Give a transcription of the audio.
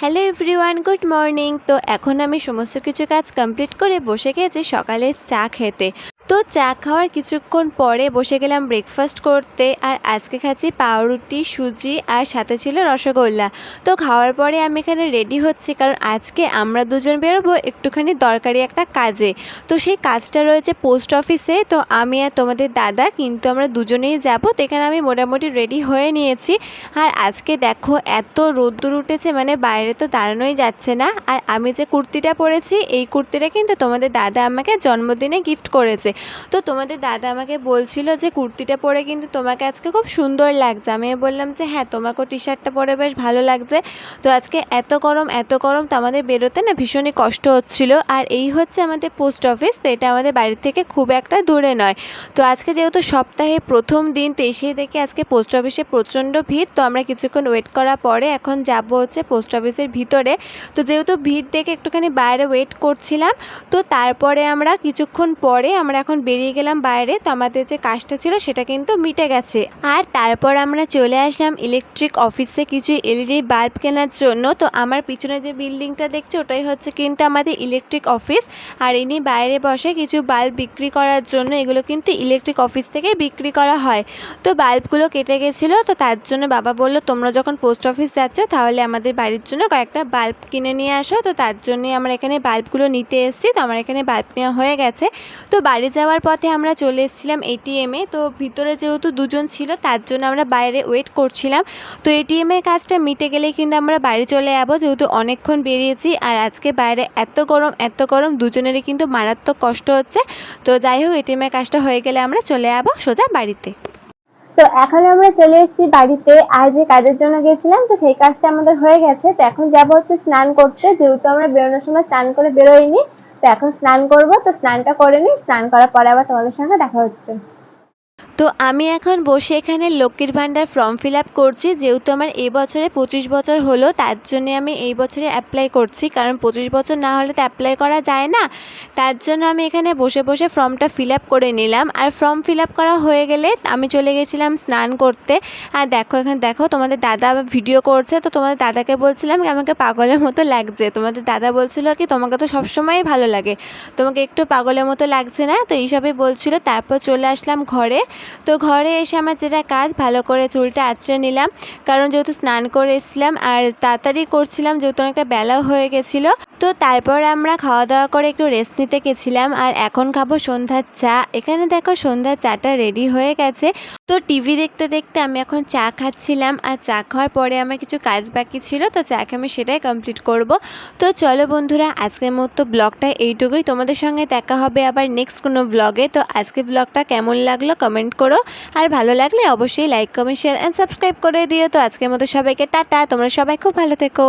Hello everyone, good morning. তো এখন আমি সমস্ত কিছু কাজ কমপ্লিট করে বসে গেছি সকালে চা খেতে। তো চা খাওয়ার কিছুক্ষণ পরে বসে গেলাম ব্রেকফাস্ট করতে আর আজকে খাচ্ছি পাউরুটি, সুজি আর সাথে ছিল রসগোল্লা। তো খাওয়ার পরে আমি এখানে রেডি হচ্ছি কারণ আজকে আমরা দুজন বেরোবো একটুখানি দরকারি একটা কাজে। তো সেই কাজটা রয়েছে পোস্ট অফিসে তো আমি আর তোমাদের দাদা কিন্তু আমরা দুজনেই যাব। তো এখানে আমি মোটামুটি রেডি হয়ে নিয়েছি। আর আজকে দেখো এত রোদ্দুর উঠেছে মানে বাইরে তো দাঁড়ানোই যাচ্ছে না। আর আমি যে কুর্তিটা পরেছি, এই কুর্তিটা কিন্তু তোমাদের দাদা আমাকে জন্মদিনে গিফট করেছে। তো তোমাদের দাদা আমাকে বলছিল যে কুর্তিটা পরে কিন্তু তোমাকে আজকে খুব সুন্দর লাগছে। আমি বললাম যে হ্যাঁ তোমাকেও টি শার্টটা পরে বেশ ভালো লাগছে। তো আজকে এত গরম এত গরম তো আমাদের বেরোতে না ভীষণই কষ্ট হচ্ছিল। আর এই হচ্ছে আমাদের পোস্ট অফিস, তো এটা আমাদের বাড়ি থেকে খুব একটা দূরে নয়। তো আজকে যেহেতু সপ্তাহে প্রথম দিন, তো এসেই দেখে আজকে পোস্ট অফিসে প্রচণ্ড ভিড়। তো আমরা কিছুক্ষণ ওয়েট করার পরে এখন যাব হচ্ছে পোস্ট অফিসের ভিতরে। তো যেহেতু ভিড় দেখে একটুখানি বাইরে ওয়েট করছিলাম, তো তারপরে আমরা কিছুক্ষণ পরে আমরা এখন বেরিয়ে গেলাম বাইরে, তো আমাদের যে কাজটা ছিল সেটা কিন্তু মিটে গেছে। আর তারপর আমরা চলে আসলাম ইলেকট্রিক অফিসে কিছু এলইডি বাল্ব কেনার জন্য। তো আমার পিছনে যে বিল্ডিংটা দেখছ, ওটাই হচ্ছে কিন্তু আমাদের ইলেকট্রিক অফিস আর ইনি বাইরে বসে কিছু বাল্ব বিক্রি করার জন্য, এগুলো কিন্তু ইলেকট্রিক অফিস থেকে বিক্রি করা হয়। তো বাল্বগুলো কেটে গেছিল, তো তার জন্য বাবা বলল, তোমরা যখন পোস্ট অফিস যাচ্ছ, তাহলে আমাদের বাড়ির জন্য কয়েকটা বাল্ব কিনে নিয়ে আসো। তো তার জন্যই আমরা এখানে বাল্বগুলো নিতে এসেছি। তো আমার এখানে বাল্ব নেওয়া হয়ে গেছে। তো বাড়ি যাওয়ার পথে আমরা চলে এসেছিলাম এটিএমে তো ভিতরে যেহেতু দুজন ছিল, তার জন্য আমরা বাইরে ওয়েট করছিলাম। তো এটিএমের কাজটা মিটে গেলেই কিন্তু আমরা বাড়ি চলে যাব, যেহেতু অনেকক্ষণ বেরিয়েছি। আর আজকে বাইরে এত গরম এত গরম, দুজনেরই কিন্তু মারাত্মক কষ্ট হচ্ছে। তো যাই হোক এটিএমের কাজটা হয়ে গেলে আমরা চলে যাব সোজা বাড়িতে। তো এখন আমরা চলে এসেছি বাড়িতে। আর যে কাজের জন্য গেছিলাম, তো সেই কাজটা আমাদের হয়ে গেছে। তো এখন যাব হচ্ছে স্নান করতে। যেহেতু আমরা বেরোনোর সময় স্নান করে বেরোইনি তো এখন স্নান করব, তো স্নানটা করে নিই, স্নান করার পরে আবার তোমাদের সঙ্গে দেখা হচ্ছে। তো আমি এখন বসে এখানে লক্ষ্মীর ভাণ্ডার ফর্ম ফিল আপ করছি। যেহেতু আমার এই বছরে পঁচিশ বছর হলো, তার জন্যে আমি এই বছরে অ্যাপ্লাই করছি। কারণ পঁচিশ বছর না হলে তো অ্যাপ্লাই করা যায় না। তার জন্য আমি এখানে বসে বসে ফর্মটা ফিল আপ করে নিলাম। আর ফর্ম ফিল আপ করা হয়ে গেলে আমি চলে গেছিলাম স্নান করতে। আর দেখো, এখানে দেখো, তোমাদের দাদা ভিডিও করছে। তো তোমাদের দাদাকে বলছিলাম আমাকে পাগলের মতো লাগছে। তোমাদের দাদা বলছিল কি, তোমাকে তো সবসময়ই ভালো লাগে। তোমাকে একটু পাগলের মতো লাগছে না? তো এইসবই বলছিল। তারপর চলে আসলাম ঘরে। তো ঘরে এসে আমার যেটা কাজ, ভালো করে চুলটা আঁচড়ে নিলাম। কারণ যেহেতু স্নান করে এসেছিলাম আর তাড়াতাড়ি করছিলাম, যেহেতু অনেকটা বেলাও হয়ে গেছিল তো তারপর আমরা খাওয়া দাওয়া করে একটু রেস্ট নিতে গেছিলাম আর এখন খাব সন্ধ্যার চা। এখানে দেখো সন্ধ্যার চাটা রেডি হয়ে গেছে। তো টিভি দেখতে দেখতে আমি এখন চা খাচ্ছিলাম আর চা খাওয়ার পরে আমার কিছু কাজ বাকি ছিল, তো চা খেয়ে আমি সেটাই কমপ্লিট করব। তো চলো বন্ধুরা, আজকের মতো ব্লগটা এইটুকুই। তোমাদের সঙ্গে দেখা হবে আবার নেক্সট কোনো ব্লগে তো আজকে ব্লগটা কেমন লাগল কমেন্ট করো। আর ভালো লাগলে অবশ্যই like comment share and subscribe করে দিও। তো আজকের মতো সবাইকে টাটা। তোমরা সবাই খুব ভালো থেকো।